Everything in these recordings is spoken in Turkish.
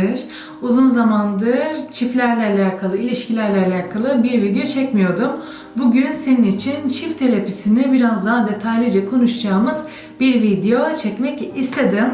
senedir, uzun zamandır çiftlerle alakalı, ilişkilerle alakalı bir video çekmiyordum. Bugün senin için çift terapisini biraz daha detaylıca konuşacağımız bir video çekmek istedim.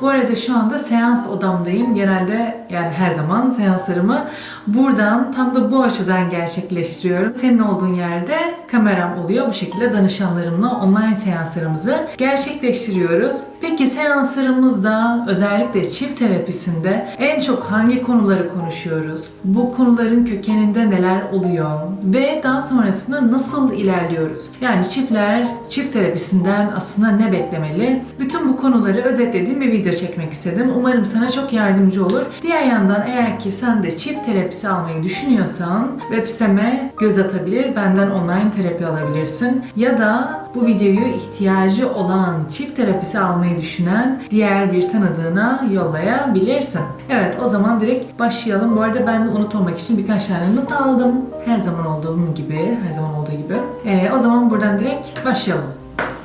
Bu arada şu anda seans odamdayım. Genelde yani her zaman seanslarımı buradan tam da bu açıdan gerçekleştiriyorum. Senin olduğun yerde kameram oluyor. Bu şekilde danışanlarımla online seanslarımızı gerçekleştiriyoruz. Peki seanslarımızda özellikle çift terapisinde en çok hangi konuları konuşuyoruz? Bu konuların kökeninde neler oluyor? Ve daha sonrasında nasıl ilerliyoruz? Yani çiftler çift terapisinden aslında ne beklemeli? Bütün bu konuları özetlediğim bir video çekmek istedim. Umarım sana çok yardımcı olur. Diğer yandan eğer ki sen de çift terapisi almayı düşünüyorsan web siteme göz atabilir, benden online terapi alabilirsin. Ya da bu videoyu ihtiyacı olan çift terapisi almayı düşünen diğer bir tanıdığına yollayabilirsin. Evet o zaman direkt başlayalım. Bu arada ben unutmamak için birkaç tane not aldım. Her zaman olduğum gibi, her zaman olduğu gibi. Ee, o zaman buradan direkt başlayalım.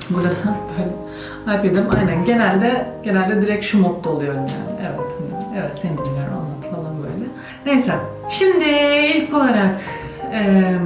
Burada da böyle iPad'im aynen genelde genelde direkt şu modda oluyorum yani. Evet, evet seni dinliyorum anlat falan böyle. Neyse. Şimdi ilk olarak eee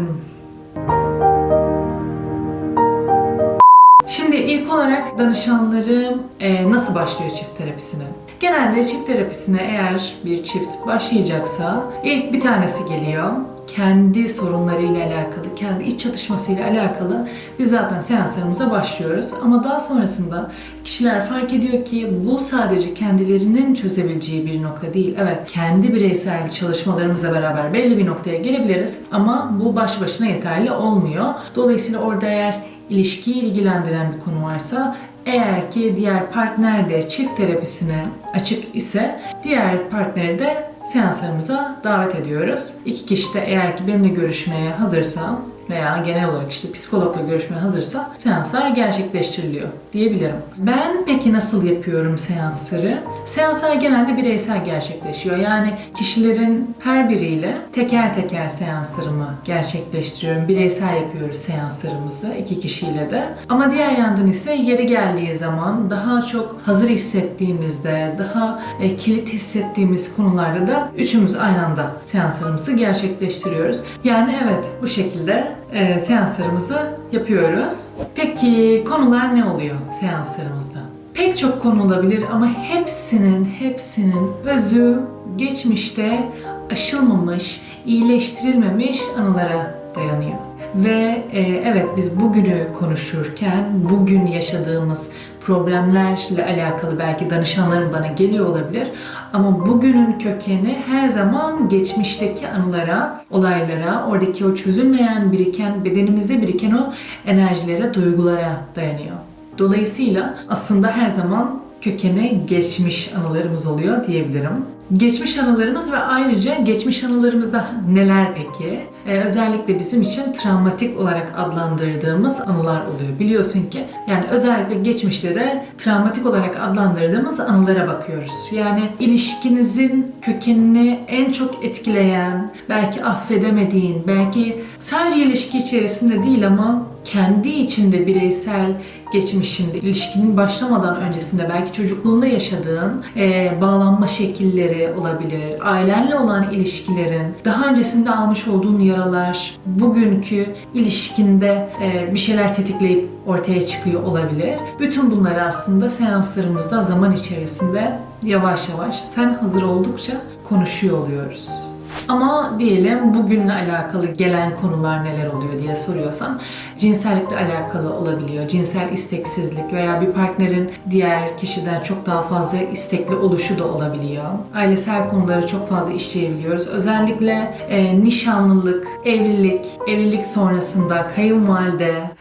Şimdi ilk olarak danışanlarım e, nasıl başlıyor çift terapisine? Genelde çift terapisine eğer bir çift başlayacaksa ilk bir tanesi geliyor. Kendi sorunlarıyla alakalı, kendi iç çatışmasıyla alakalı biz zaten seanslarımıza başlıyoruz. Ama daha sonrasında kişiler fark ediyor ki bu sadece kendilerinin çözebileceği bir nokta değil. Evet kendi bireysel çalışmalarımızla beraber belli bir noktaya gelebiliriz ama bu baş başına yeterli olmuyor. Dolayısıyla orada eğer ilişkiyi ilgilendiren bir konu varsa eğer ki diğer partner de çift terapisine açık ise diğer partneri de seanslarımıza davet ediyoruz. İki kişi de eğer ki benimle görüşmeye hazırsa veya genel olarak işte psikologla görüşmeye hazırsa seanslar gerçekleştiriliyor diyebilirim. Ben peki nasıl yapıyorum seansları? Seanslar genelde bireysel gerçekleşiyor. Yani kişilerin her biriyle teker teker seanslarımı gerçekleştiriyorum. Bireysel yapıyoruz seanslarımızı iki kişiyle de. Ama diğer yandan ise yeri geldiği zaman daha çok hazır hissettiğimizde, daha e, kilit hissettiğimiz konularda da üçümüz aynı anda seanslarımızı gerçekleştiriyoruz. Yani evet bu şekilde e, seanslarımızı yapıyoruz. Peki konular ne oluyor seanslarımızda? Pek çok konu olabilir ama hepsinin hepsinin özü geçmişte aşılmamış, iyileştirilmemiş anılara dayanıyor. Ve e, evet biz bugünü konuşurken bugün yaşadığımız problemlerle alakalı belki danışanlarım bana geliyor olabilir. Ama bugünün kökeni her zaman geçmişteki anılara, olaylara, oradaki o çözülmeyen, biriken, bedenimizde biriken o enerjilere, duygulara dayanıyor. Dolayısıyla aslında her zaman kökeni geçmiş anılarımız oluyor diyebilirim. Geçmiş anılarımız ve ayrıca geçmiş anılarımızda neler peki? Ee, özellikle bizim için travmatik olarak adlandırdığımız anılar oluyor. Biliyorsun ki yani özellikle geçmişte de travmatik olarak adlandırdığımız anılara bakıyoruz. Yani ilişkinizin kökenini en çok etkileyen, belki affedemediğin, belki sadece ilişki içerisinde değil ama kendi içinde bireysel geçmişinde, ilişkinin başlamadan öncesinde belki çocukluğunda yaşadığın e, bağlanma şekilleri olabilir. Ailenle olan ilişkilerin, daha öncesinde almış olduğun yaralar, bugünkü ilişkinde e, bir şeyler tetikleyip ortaya çıkıyor olabilir. Bütün bunları aslında seanslarımızda zaman içerisinde yavaş yavaş sen hazır oldukça konuşuyor oluyoruz. Ama diyelim bugünle alakalı gelen konular neler oluyor diye soruyorsan cinsellikle alakalı olabiliyor. Cinsel isteksizlik veya bir partnerin diğer kişiden çok daha fazla istekli oluşu da olabiliyor. Ailesel konuları çok fazla işleyebiliyoruz. Özellikle e, nişanlılık, evlilik, evlilik sonrasında kayınvalide,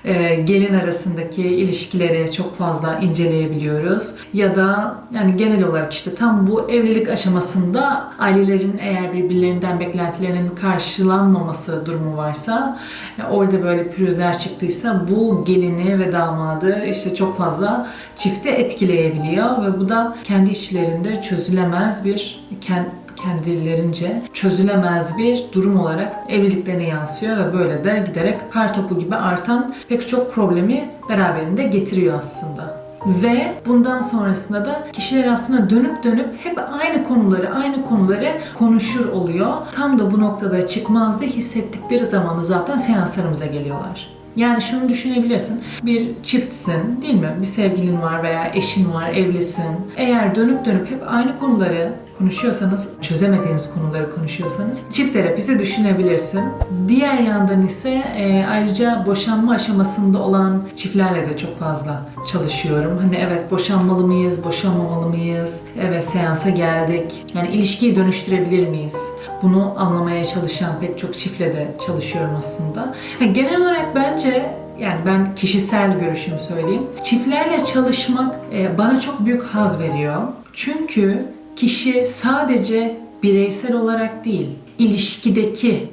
gelin arasındaki ilişkileri çok fazla inceleyebiliyoruz. Ya da yani genel olarak işte tam bu evlilik aşamasında ailelerin eğer birbirlerinden beklentilerinin karşılanmaması durumu varsa e, orada böyle pürüzler çıktıysa bu gelini ve damadı işte çok fazla çifte etkileyebiliyor ve bu da kendi içlerinde çözülemez bir kend kendilerince çözülemez bir durum olarak evliliklerine yansıyor ve böyle de giderek kar topu gibi artan pek çok problemi beraberinde getiriyor aslında. Ve bundan sonrasında da kişiler aslında dönüp dönüp hep aynı konuları, aynı konuları konuşur oluyor. Tam da bu noktada çıkmazda hissettikleri zamanı zaten seanslarımıza geliyorlar. Yani şunu düşünebilirsin. Bir çiftsin değil mi? Bir sevgilin var veya eşin var, evlisin. Eğer dönüp dönüp hep aynı konuları konuşuyorsanız, çözemediğiniz konuları konuşuyorsanız çift terapisi düşünebilirsin. Diğer yandan ise e, ayrıca boşanma aşamasında olan çiftlerle de çok fazla çalışıyorum. Hani evet boşanmalı mıyız, boşanmamalı mıyız? Evet seansa geldik. Yani ilişkiyi dönüştürebilir miyiz? Bunu anlamaya çalışan pek çok çiftle de çalışıyorum aslında. Yani genel olarak bence yani ben kişisel görüşümü söyleyeyim. Çiftlerle çalışmak e, bana çok büyük haz veriyor. Çünkü kişi sadece bireysel olarak değil, ilişkideki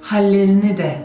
hallerini de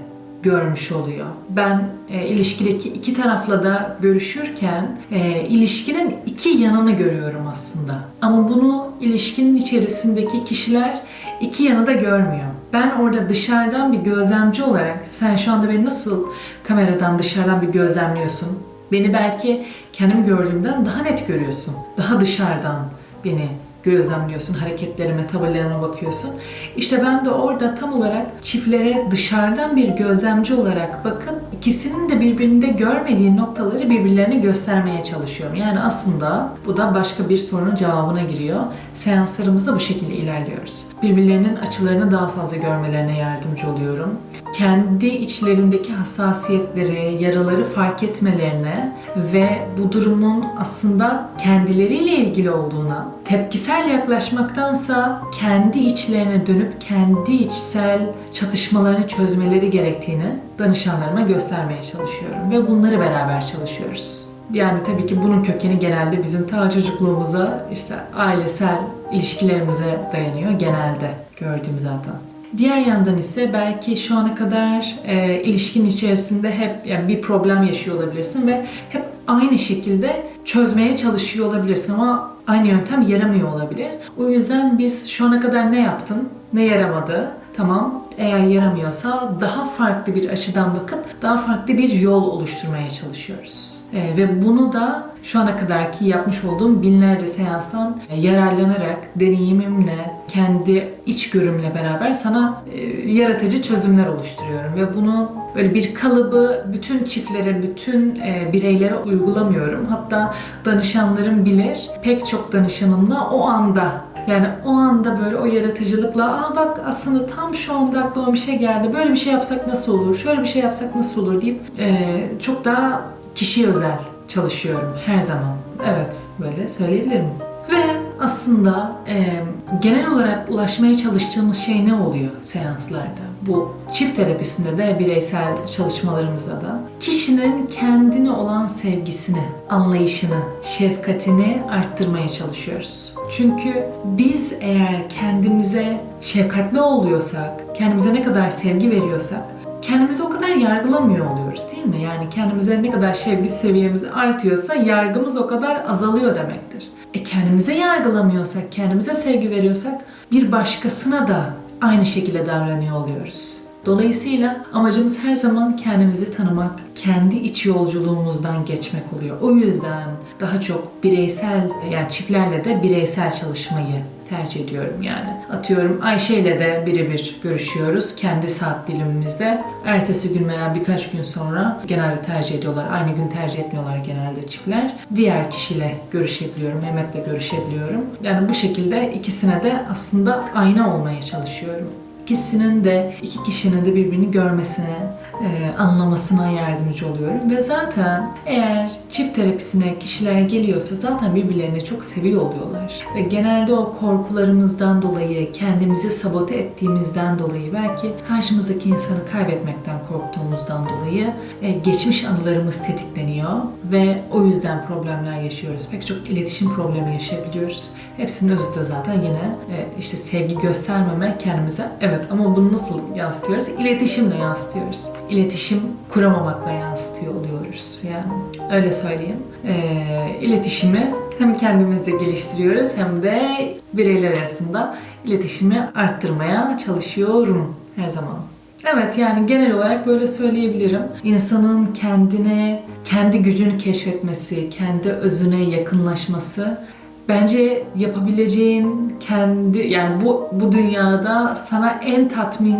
görmüş oluyor. Ben e, ilişkideki iki tarafla da görüşürken e, ilişkinin iki yanını görüyorum aslında. Ama bunu ilişkinin içerisindeki kişiler iki yanı da görmüyor. Ben orada dışarıdan bir gözlemci olarak, sen şu anda beni nasıl kameradan dışarıdan bir gözlemliyorsun? Beni belki kendimi gördüğümden daha net görüyorsun. Daha dışarıdan beni gözlemliyorsun, hareketlerime, tavırlarıma bakıyorsun. İşte ben de orada tam olarak çiftlere dışarıdan bir gözlemci olarak bakıp ikisinin de birbirinde görmediği noktaları birbirlerine göstermeye çalışıyorum. Yani aslında bu da başka bir sorunun cevabına giriyor. Seanslarımızda bu şekilde ilerliyoruz. Birbirlerinin açılarını daha fazla görmelerine yardımcı oluyorum. Kendi içlerindeki hassasiyetleri, yaraları fark etmelerine ve bu durumun aslında kendileriyle ilgili olduğuna, tepkisel yaklaşmaktansa kendi içlerine dönüp kendi içsel çatışmalarını çözmeleri gerektiğini danışanlarıma göstermeye çalışıyorum ve bunları beraber çalışıyoruz. Yani tabii ki bunun kökeni genelde bizim ta çocukluğumuza, işte ailesel ilişkilerimize dayanıyor genelde gördüğüm zaten. Diğer yandan ise belki şu ana kadar e, ilişkinin içerisinde hep yani bir problem yaşıyor olabilirsin ve hep aynı şekilde çözmeye çalışıyor olabilirsin ama aynı yöntem yaramıyor olabilir. O yüzden biz şu ana kadar ne yaptın, ne yaramadı, tamam eğer yaramıyorsa daha farklı bir açıdan bakıp daha farklı bir yol oluşturmaya çalışıyoruz. E, ve bunu da şu ana kadarki yapmış olduğum binlerce seanstan e, yararlanarak deneyimimle, kendi içgörümle beraber sana e, yaratıcı çözümler oluşturuyorum ve bunu böyle bir kalıbı bütün çiftlere, bütün e, bireylere uygulamıyorum. Hatta danışanlarım bilir. Pek çok danışanımla o anda yani o anda böyle o yaratıcılıkla aa bak aslında tam şu anda aklıma bir şey geldi. Böyle bir şey yapsak nasıl olur? Şöyle bir şey yapsak nasıl olur deyip e, çok daha kişiye özel çalışıyorum her zaman. Evet böyle söyleyebilirim. Ve aslında e, genel olarak ulaşmaya çalıştığımız şey ne oluyor seanslarda? Bu çift terapisinde de bireysel çalışmalarımızda da kişinin kendine olan sevgisini, anlayışını, şefkatini arttırmaya çalışıyoruz. Çünkü biz eğer kendimize şefkatli oluyorsak, kendimize ne kadar sevgi veriyorsak kendimizi o kadar yargılamıyor oluyoruz değil mi? Yani kendimize ne kadar sevgi seviyemiz artıyorsa yargımız o kadar azalıyor demektir. E kendimize yargılamıyorsak, kendimize sevgi veriyorsak bir başkasına da aynı şekilde davranıyor oluyoruz. Dolayısıyla amacımız her zaman kendimizi tanımak, kendi iç yolculuğumuzdan geçmek oluyor. O yüzden daha çok bireysel yani çiftlerle de bireysel çalışmayı tercih ediyorum yani. Atıyorum Ayşe ile de birebir görüşüyoruz kendi saat dilimimizde. Ertesi gün veya birkaç gün sonra genelde tercih ediyorlar. Aynı gün tercih etmiyorlar genelde çiftler. Diğer kişiyle görüşebiliyorum, Mehmet'le görüşebiliyorum. Yani bu şekilde ikisine de aslında ayna olmaya çalışıyorum ikisinin de iki kişinin de birbirini görmesine, e, anlamasına yardımcı oluyorum. Ve zaten eğer çift terapisine kişiler geliyorsa zaten birbirlerini çok seviyor oluyorlar. Ve genelde o korkularımızdan dolayı, kendimizi sabote ettiğimizden dolayı, belki karşımızdaki insanı kaybetmekten korktuğumuzdan dolayı e, geçmiş anılarımız tetikleniyor ve o yüzden problemler yaşıyoruz. Pek çok iletişim problemi yaşayabiliyoruz. Hepsinin özü de zaten yine e, işte sevgi göstermeme kendimize evet ama bunu nasıl yansıtıyoruz? İletişimle yansıtıyoruz iletişim kuramamakla yansıtıyor oluyoruz. Yani öyle söyleyeyim. E, iletişimi hem kendimizde geliştiriyoruz hem de bireyler arasında iletişimi arttırmaya çalışıyorum her zaman. Evet yani genel olarak böyle söyleyebilirim. İnsanın kendine, kendi gücünü keşfetmesi, kendi özüne yakınlaşması bence yapabileceğin kendi yani bu bu dünyada sana en tatmin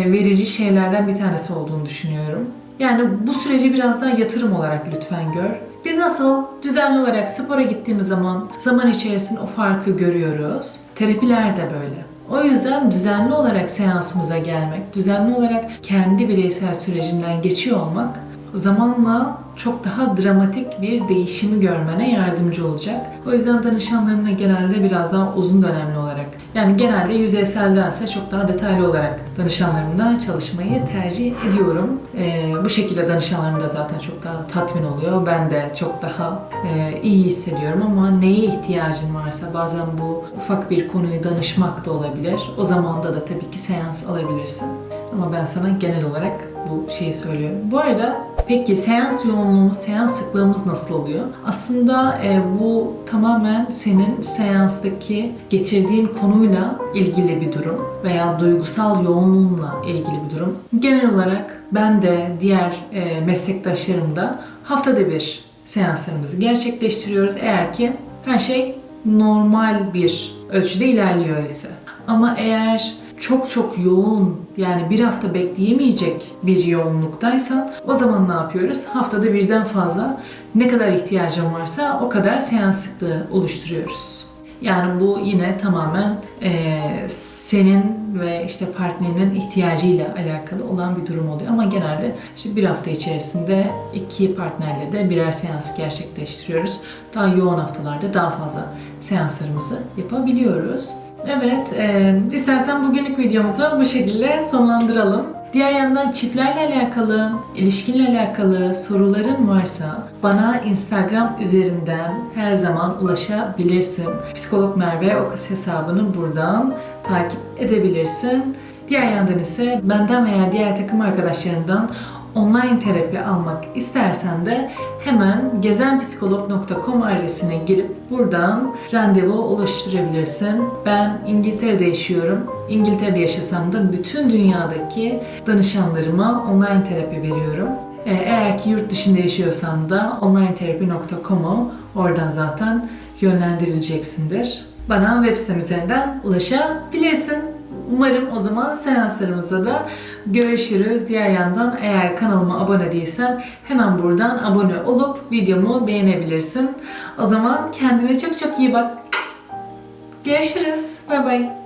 verici şeylerden bir tanesi olduğunu düşünüyorum. Yani bu süreci biraz daha yatırım olarak lütfen gör. Biz nasıl düzenli olarak spora gittiğimiz zaman zaman içerisinde o farkı görüyoruz. Terapiler de böyle. O yüzden düzenli olarak seansımıza gelmek, düzenli olarak kendi bireysel sürecinden geçiyor olmak zamanla çok daha dramatik bir değişimi görmene yardımcı olacak. O yüzden danışanlarımla genelde biraz daha uzun dönemli olarak yani genelde yüzeyseldense çok daha detaylı olarak danışanlarımla çalışmayı tercih ediyorum. Ee, bu şekilde danışanlarım da zaten çok daha tatmin oluyor. Ben de çok daha e, iyi hissediyorum ama neye ihtiyacın varsa bazen bu ufak bir konuyu danışmak da olabilir. O zamanda da tabii ki seans alabilirsin. Ama ben sana genel olarak bu şeyi söylüyorum. Bu arada peki seans yoğunluğumuz, seans sıklığımız nasıl oluyor? Aslında e, bu tamamen senin seanstaki getirdiğin konuyla ilgili bir durum veya duygusal yoğunluğunla ilgili bir durum. Genel olarak ben de diğer e, meslektaşlarım da haftada bir seanslarımızı gerçekleştiriyoruz. Eğer ki her şey normal bir ölçüde ilerliyor ise. Ama eğer çok çok yoğun yani bir hafta bekleyemeyecek bir yoğunluktaysan o zaman ne yapıyoruz? Haftada birden fazla ne kadar ihtiyacın varsa o kadar seans sıklığı oluşturuyoruz. Yani bu yine tamamen eee, senin ve işte partnerinin ihtiyacıyla alakalı olan bir durum oluyor. Ama genelde işte bir hafta içerisinde iki partnerle de birer seans gerçekleştiriyoruz. Daha yoğun haftalarda daha fazla seanslarımızı yapabiliyoruz. Evet, e, istersen bugünlük videomuzu bu şekilde sonlandıralım. Diğer yandan çiftlerle alakalı, ilişkinle alakalı soruların varsa bana Instagram üzerinden her zaman ulaşabilirsin. Psikolog Merve Okas hesabını buradan takip edebilirsin. Diğer yandan ise benden veya diğer takım arkadaşlarımdan online terapi almak istersen de hemen gezenpsikolog.com adresine girip buradan randevu oluşturabilirsin. Ben İngiltere'de yaşıyorum. İngiltere'de yaşasam da bütün dünyadaki danışanlarıma online terapi veriyorum. Ee, Eğer ki yurt dışında yaşıyorsan da onlineterapi.com'u oradan zaten yönlendirileceksindir. Bana web sitem üzerinden ulaşabilirsin. Umarım o zaman seanslarımızda da görüşürüz. Diğer yandan eğer kanalıma abone değilsen hemen buradan abone olup videomu beğenebilirsin. O zaman kendine çok çok iyi bak. Görüşürüz. Bay bay.